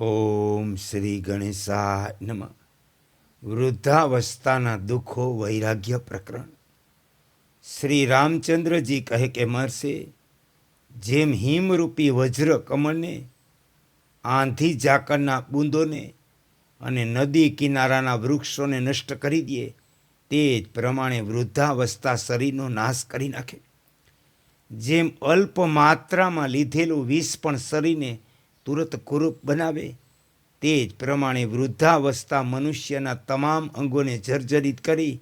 ઓમ શ્રી ગણેશા નમ. વૃદ્ધાવસ્થાના દુઃખો વૈરાગ્ય પ્રકરણ. શ્રી રામચંદ્રજી કહે કે મરશે જેમ હિમરૂપી વજ્ર કમળને, આંધી ઝાકરના બૂંદોને અને નદી કિનારાના વૃક્ષોને નષ્ટ કરી દે, તે જ પ્રમાણે વૃદ્ધાવસ્થા શરીરનો નાશ કરી નાખે. જેમ અલ્પ માત્રામાં લીધેલું વિષ પણ શરીરને તુરત કુરૂપ બનાવે. તે જ પ્રમાણે વૃદ્ધાવસ્થા મનુષ્યના તમામ અંગોને જર્જરિત કરી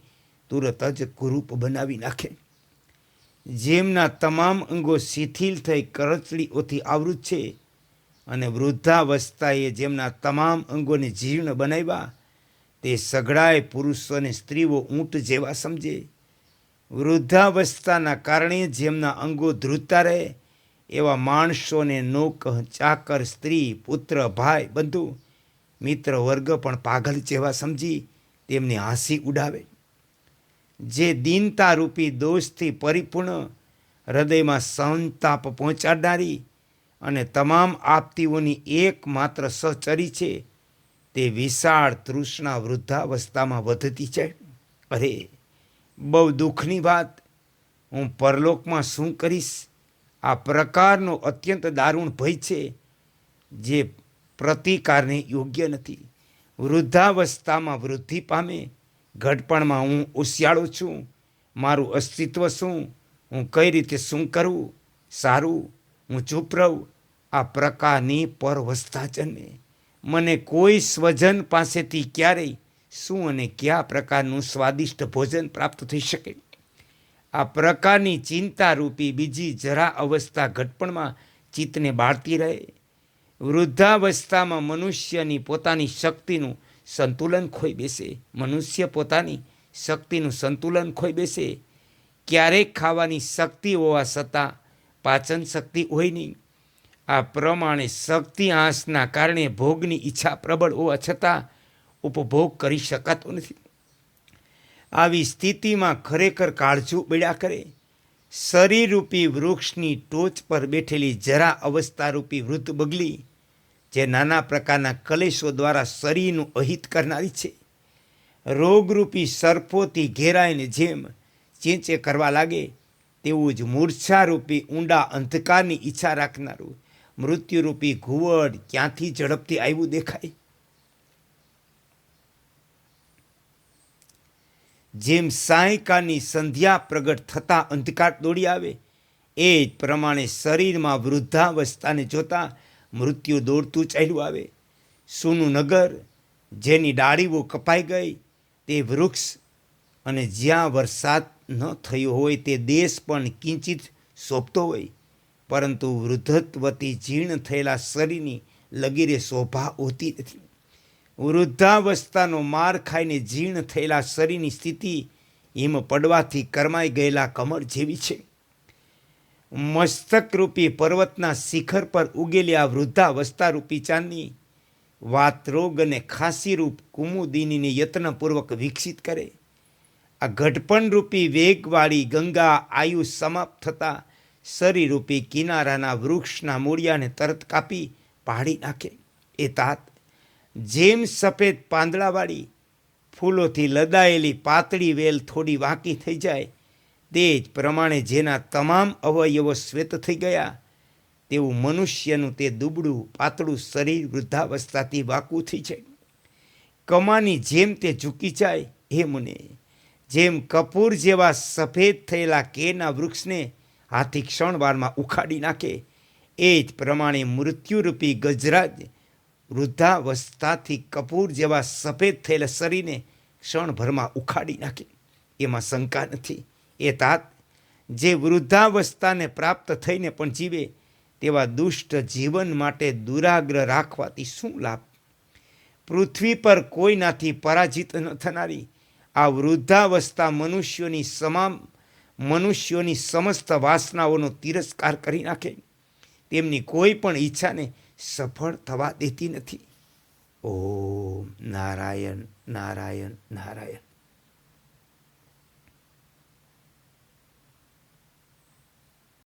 તુરત જ કુરૂપ બનાવી નાખે. જેમના તમામ અંગો શિથિલ થઈ કરચલીઓથી આવૃત છે અને વૃદ્ધાવસ્થાએ જેમના તમામ અંગોને જીર્ણ બનાવ્યા, તે સઘળાએ પુરુષો અને સ્ત્રીઓ ઊંટ જેવા સમજે. વૃદ્ધાવસ્થાના કારણે જેમના અંગો ધ્રુતા રહે એવા માણસોને નોક, ચાકર, સ્ત્રી, પુત્ર, ભાઈ, બંધુ મિત્ર વર્ગ પણ પાગલ જેવા સમજી તેમની હાંસી ઉડાવે. જે દીનતારૂપી દોષથી પરિપૂર્ણ હૃદયમાં સંતાપ પહોંચાડનારી અને તમામ આપતીઓની એકમાત્ર સહચરી છે, તે વિશાળ તૃષ્ણા વૃદ્ધાવસ્થામાં વધતી છે અરે, બહુ દુઃખની વાત. હું પરલોકમાં શું કરીશ? આ પ્રકારનો અત્યંત દારૂણ ભય છે જે પ્રતિકારને યોગ્ય નથી. વૃદ્ધાવસ્થામાં વૃદ્ધિ પામે, ઘડપણમાં હું ઉશિયાળો છું, મારું અસ્તિત્વ શું, હું કઈ રીતે શું કરું, સારું, હું ચૂપ રહું, આ પ્રકારની પરવસ્થા જન્મે મને કોઈ સ્વજન પાસેથી ક્યારેય શું અને કયા પ્રકારનું સ્વાદિષ્ટ ભોજન પ્રાપ્ત થઈ શકે? આ પ્રકારની ચિંતારૂપી બીજી જરા અવસ્થા ઘટપણમાં ચિત્તને બાળતી રહે. વૃદ્ધાવસ્થામાં મનુષ્યની પોતાની શક્તિનું સંતુલન ખોઈ બેસે. મનુષ્ય પોતાની શક્તિનું સંતુલન ખોઈ બેસે. ક્યારેક ખાવાની શક્તિ હોવા છતાં પાચન શક્તિ હોય નહીં. આ પ્રમાણે શક્તિ આંસના કારણે ભોગની ઈચ્છા પ્રબળ હોવા છતાં ઉપભોગ કરી શકાતો નથી. આવી સ્થિતિમાં ખરેખર કાળજું બળ્યા કરે. શરીરરૂપી વૃક્ષની ટોચ પર બેઠેલી જરા અવસ્થારૂપી વૃદ્ધ બગલી, જે નાના પ્રકારના કલેશો દ્વારા શરીરનું અહિત કરનારી છે. રોગરૂપી સર્પોથી ઘેરાઈને જેમ ચેંચે કરવા લાગે, તેવું જ મૂર્છારૂપી ઊંડા અંધકારની ઈચ્છા રાખનારું મૃત્યુરૂપી ઘુવડ ક્યાંથી ઝડપથી આવ્યું દેખાય? જેમ સાયકાની સંધ્યા પ્રગટ થતાં અંધકાર દોડી આવે, એ જ પ્રમાણે શરીરમાં વૃદ્ધાવસ્થાને જોતાં મૃત્યુ દોડતું ચાલ્યું આવે. સૂનું નગર, જેની ડાળીઓ કપાઈ ગઈ, તે વૃક્ષ અને જ્યાં વરસાદ ન થયો હોય તે દેશ પણ કિંચિત શોભતો હોય. પરંતુ વૃદ્ધત્વથી જીર્ણ થયેલા શરીરની લગીરે શોભા હોતી નથી. વૃદ્ધાવસ્થાનો માર ખાઈને જીર્ણ થયેલા શરીરની સ્થિતિ હિમ પડવાથી કરમાઈ ગયેલા કમળ જેવી છે. મસ્તકરૂપી પર્વતના શિખર પર ઉગેલી આ વૃદ્ધાવસ્થારૂપી ચાંદની વાતરોગ અને ખાંસીરૂપ કુમુદિનીને યત્નપૂર્વક વિકસિત કરે. આ ઘટપણરૂપી વેગવાળી ગંગા આયુ સમાપ્ત થતાં શરીરૂપી કિનારાના વૃક્ષના મૂળિયાને તરત કાપી પાડી નાખે. એ તાત જેમ સફેદ પાંદડાવાળી ફૂલોથી લદાયેલી પાતળી વેલ થોડી વાંકી થઈ જાય, તે જ પ્રમાણે જેના તમામ અવયવો શ્વેત થઈ ગયા, તેવું મનુષ્યનું તે દુબળું, પાતળું શરીર વૃદ્ધાવસ્થાથી વાકું થઈ જાય. કમાની જેમ તે ઝૂકી જાય, હે મુને, જેમ કપૂર જેવા સફેદ થયેલા કેના વૃક્ષને હાથી ક્ષણવારમાં ઉખાડી નાખે, એ જ પ્રમાણે મૃત્યુરૂપી ગજરાજ વૃદ્ધાવસ્થાથી કપૂર જેવા સફેદ થયેલા શરીરને ક્ષણભરમાં ઉખાડી નાખે. એમાં શંકા નથી. એ તાત જે વૃદ્ધાવસ્થાને પ્રાપ્ત થઈને પણ જીવે, તેવા દુષ્ટ જીવન માટે દુરાગ્રહ રાખવાથી શું લાભ? પૃથ્વી પર કોઈનાથી પરાજિત ન થનારી આ વૃદ્ધાવસ્થા મનુષ્યોની તમામ મનુષ્યોની સમસ્ત વાસનાઓનો તિરસ્કાર કરી નાખે. તેમની કોઈ પણ ઈચ્છાને સફળ થવા દેતી નથી. ઓમ નારાયણ નારાયણ નારાયણ.